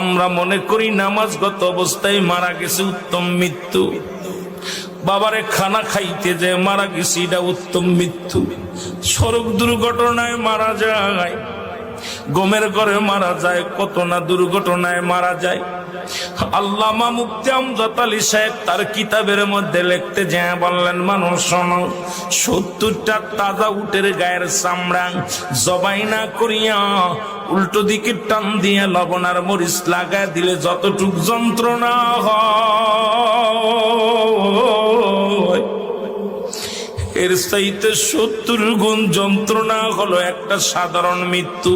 আমরা মনে করি নামাজগত অবস্থায় মারা গেছে উত্তম মৃত্যু। বাবারে খানা খাইতে যে মারা গেছে, এটা উত্তম মৃত্যু। সড়ক দুর্ঘটনায় মারা যায়, গমের ঘরে মারা যায়, কত না দুর্ঘটনায় মারা যায়। আল্লামা মুফতি আমজাদ আলী সাহেব তার কিতাবের মধ্যে লিখতে যে বললেন, মানুষ, শোনো, সত্তরটা তাজা উটের গায়ের চামড়া জবাই না করিয়া উল্টো দিকে টান দিয়ে লবণ আর মরিচ লাগায় দিলে যতটুক যন্ত্রণা হয়। এর চাইতে সত্তর গুণ যন্ত্রণা হলো একটা সাধারণ মৃত্যু।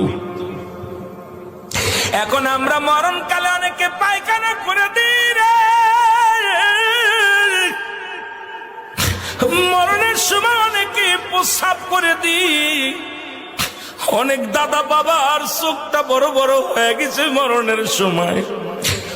আমরা মরণকালে অনেকে পায়খানা করে দিই মরণের সময় অনেকে প্রসাব করে দিই। অনেক দাদা বাবার চোখটা বড় বড় হয়ে গেছে মরণের সময়।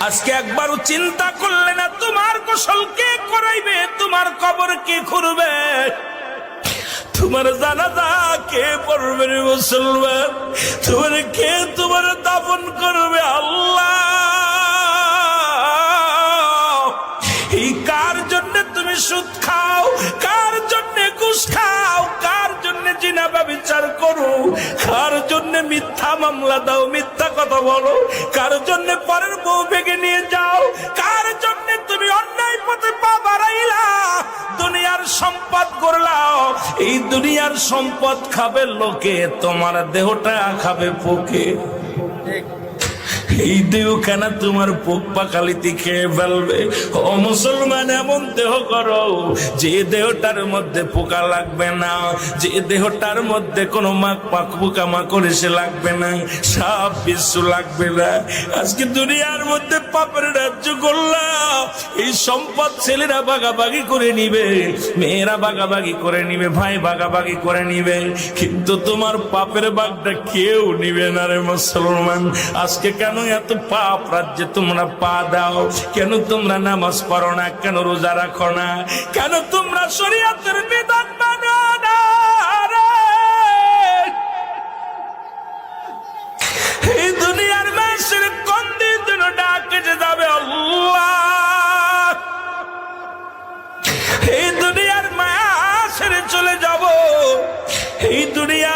আজকে একবারও চিন্তা করলে না, তোমার গোসল কে করাইবে? তোমার কবর কে খুঁড়বে? তোমার জানাজা কে পড়বে মুসলমান? তোমার কে তোমার দাপন করবে? আল্লাহ! এই কার জন্য তুমি সুদ জিনাবা বিচার করো। কার জন্য মিথ্যা মামলা দাও, মিথ্যা কথা বলো? কার জন্য পরের বউ ভেঙে নিয়ে যাও? কার জন্য তুমি অন্যায় পথে পা বাড়াইলা? দুনিয়ার সম্পদ করলাও এই দুনিয়ার সম্পদ খাবে লোকে, তোমার দেহটা খাবে পোকে। এই দেহ কেন তোমার পোক পাকালিতে খেয়ে ফেলবে। ও মুসলমান, এমন দেহ করো, যে দেহটার মধ্যে পোকা লাগবে না। যে দেহটার মধ্যে কোনো মাক পাক পোকা মাকড় এসে লাগবে না। সাপ বিশ্ব লাগবে না। আজকে দুনিয়ার মধ্যে পাপের রাজ্য করলাম। সম্পদ ছেলেরা বাগাবাগি করে নিবে, মেয়েরা বাগাবাগি করে নিবে, ভাই বাগাবাগি করে নিবে। কিন্তু তোমার পাপের বাগটা কেউ নিবে না রে মুসলমান। আজকে কেন এত পাপ রাজ্যে তোমরা পা দাও? কেন তোমরা নামাজ পড়ো না? কেন রোজা রাখো না? কেন তোমরা শরীয়তের বিধান এই দুনিয়ার ভিতরে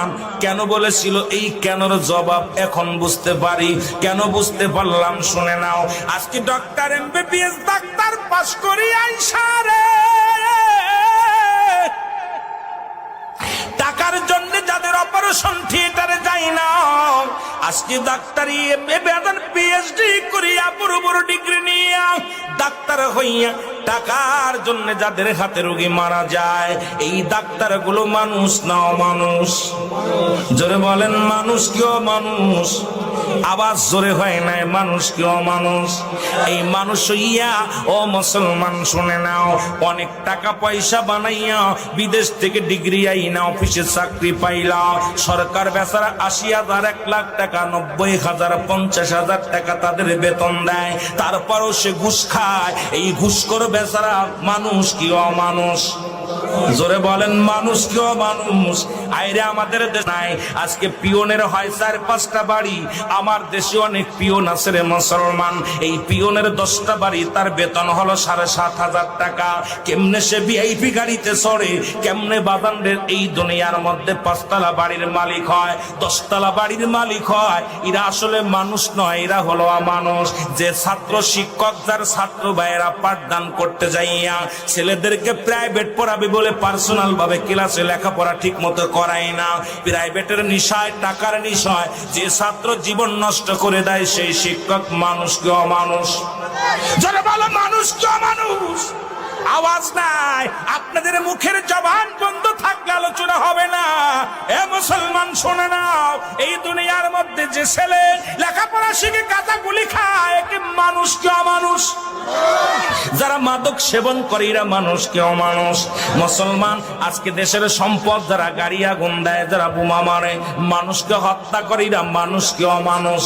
কেন বলেছিল এই কেনর জবাব এখন বুঝতে পারি। কেন বুঝতে পারলাম, শুনে নাও। আজকে ডক্টর এমবিবিএস ডাক্তার পাশ করি আইসারে টাকার জন্য যাদের অপারেশন থিয়েটারে যাই না, আজকে ডাক্তারি বেতন পিএইচডি করিয়া বড় বড় ডিগ্রি নিয়ে ডাক্তার হইয়া টাকার জন্য যাদের হাতে রোগী মারা যায়, এই ডাক্তারগুলো মানুষ না মানুষ জোরে বলেন, মানুষ কেউ মানুষ আবার জোরে হয় নাই মানুষ কেউ মানুষ এই মানুষ হইয়া, ও মুসলমান শুনে নাও, অনেক টাকা পয়সা বানাইয়া বিদেশ থেকে ডিগ্রি আইনা, অফিসে চাকরি পাইলা সরকার বেচারা আশি হাজার, এক লাখ টাকা, নব্বই হাজার, পঞ্চাশ হাজার টাকা তাদের বেতন দেয়। তারপরও সে ঘুষ খায়। এই ঘুষখোর বেচারা মানুষ কি অমানুষ? জোরে বলেন, মানুষ কেউ মানুষ, আইরে আমাদের দেশ নাই। আজকে পিওনের হয় চার, পাঁচটা বাড়ি। আমার দেশে অনেক পিওন আছে রে মুসলমান। এই পিওনের দশটা বাড়ি, তার বেতন হলো সাড়ে সাত হাজার টাকা। কেমনে সে ভিআইপি গাড়িতে চড়ে, কেমনে বাদানদের এই দুনিয়ার মধ্যে পাঁচতলা বাড়ির মালিক হয়? দশতলা বাড়ির মালিক হয়। এরা আসলে মানুষ নয়, এরা হলো মানুষ যে ছাত্র শিক্ষক, যার ছাত্র ভাইয়েরা পাঠদান করতে যাইয়া ছেলেদেরকে প্রাইভেট পড়াবে বলে পার্সোনাল ভাবে ক্লাসে লেখাপড়া ঠিক মতো করাই না। প্রাইভেটের নিশায়, টাকার নিশায়, যে ছাত্র জীবন নষ্ট করে দেয়, সেই শিক্ষক মানুষ কে মানুষ। কে অমানুষ আওয়াজ নাই। আপনাদের মুখের জবান বন্ধ থাকলে আলোচনা হবে না। মুসলমান শোনে নাও এই দুনিয়ার মধ্যে যে ছেলে লেখাপড়া শিখে কাঁচা গুলি খায় মানুষ কে অমানুষ? যারা মাদক সেবন করে, এরা মানুষ কে অমানুষ? মুসলমান, আজকে দেশের সম্পদ যারা গাড়ি আগুন দেয়, যারা বোমা মারে, মানুষকে হত্যা করে, এরা মানুষ কে অমানুষ?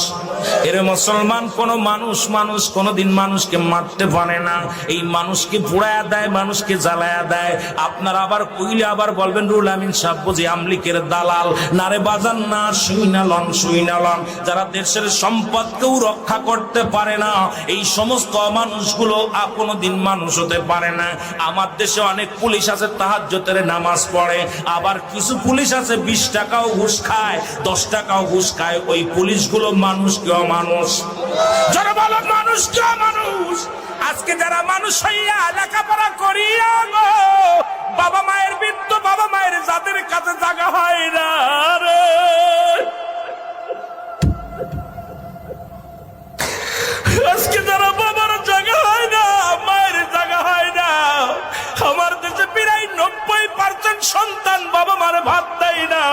এর মুসলমান, কোন মানুষ মানুষ কোনদিন মানুষকে মারতে পারে না। এই মানুষকে পুড়ায়া দেয়, মানুষকে জ্বালায়া দেয়। আপনারা আবার কইলে আবার বলবেন, রুল আমিন সাহেব বুঝি আমলিকের দালাল। নারে বাজান, না সুইনালন সুইনালন যারা দেশের সম্পদকেও রক্ষা করতে পারে না, এই সমস্ত মানুষগুলো কোনোদিন মানুষ হতে পারে না। আমার দেশে অনেক পুলিশ আছে তাহাজ্জতের নামাজ পড়ে। আবার কিছু পুলিশ আছে, বিশ টাকাও ঘুষ খায়, দশ টাকাও ঘুষ খায়। ওই পুলিশগুলো মানুষ কেউ মানুষ যারা বলো, মানুষ কেউ মানুষ আজকে যারা মানুষ হইয়া লেখাপড়া করিয়া গো বাবা মায়ের বৃদ্ধ বাবা মায়ের যাদের কাছে জায়গা হয় না আজকে যারা বাবার জায়গা হয় না, মায়ের জায়গা হয় না, আমার দেশে প্রায় নব্বই পার্সেন্ট সন্তান বাবা মার ভাত দেয় না।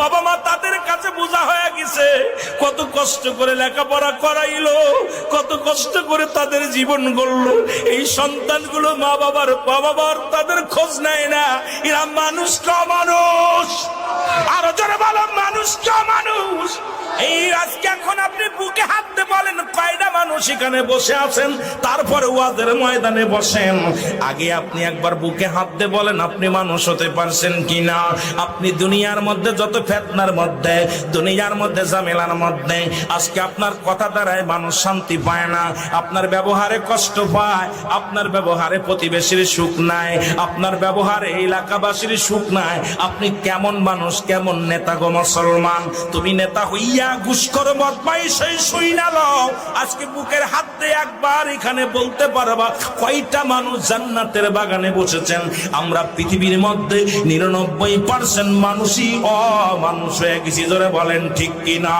বাবা মা তাদের কাছে বোঝা হয়ে গেছে কত কষ্ট করে লেখাপড়া করাইলো, কত কষ্ট করে তাদের জীবন গড়ল। এই সন্তানগুলো মা বাবার বাবা মার তাদের খোঁজ নেয় না। এরা মানুষ মানুষ। আরও জোরে বলো, মানুষ মানুষ। এই আজকে এখন আপনি বুকে হাত এখানে বসে আছেন, তারপরে ওয়াদের ময়দানে বসেন। আগে আপনি একবার বুকে হাত দিয়ে বলেন, আপনি মানুষ হতে পারছেন কিনা? আপনি দুনিয়ার মধ্যে যত ফেতনার মধ্যে, দুনিয়ার মধ্যে ঝামেলার মধ্যে, আজকে আপনার কথা দ্বারায় মানুষ শান্তি পায় না। আপনার ব্যবহারে কষ্ট পায়, আপনার ব্যবহারে প্রতিবেশীর সুখ নাই, আপনার ব্যবহারে এলাকাবাসীর সুখ নাই। আপনি কেমন মানুষ, কেমন নেতা গো মুসলমান? তুমি নেতা হইয়া ঘুষখর বদমাই সেই শুই না লও। আজকে বুকের হাত একবার এখানে বলতে পারবা, কয়টা মানুষ জান্নাতের বাগানে বসেছেন? আমরা পৃথিবীর মধ্যে নিরানব্বই পার্সেন্ট মানুষই অমানুষ হয়ে গেছি ধরে বলেন ঠিক কিনা?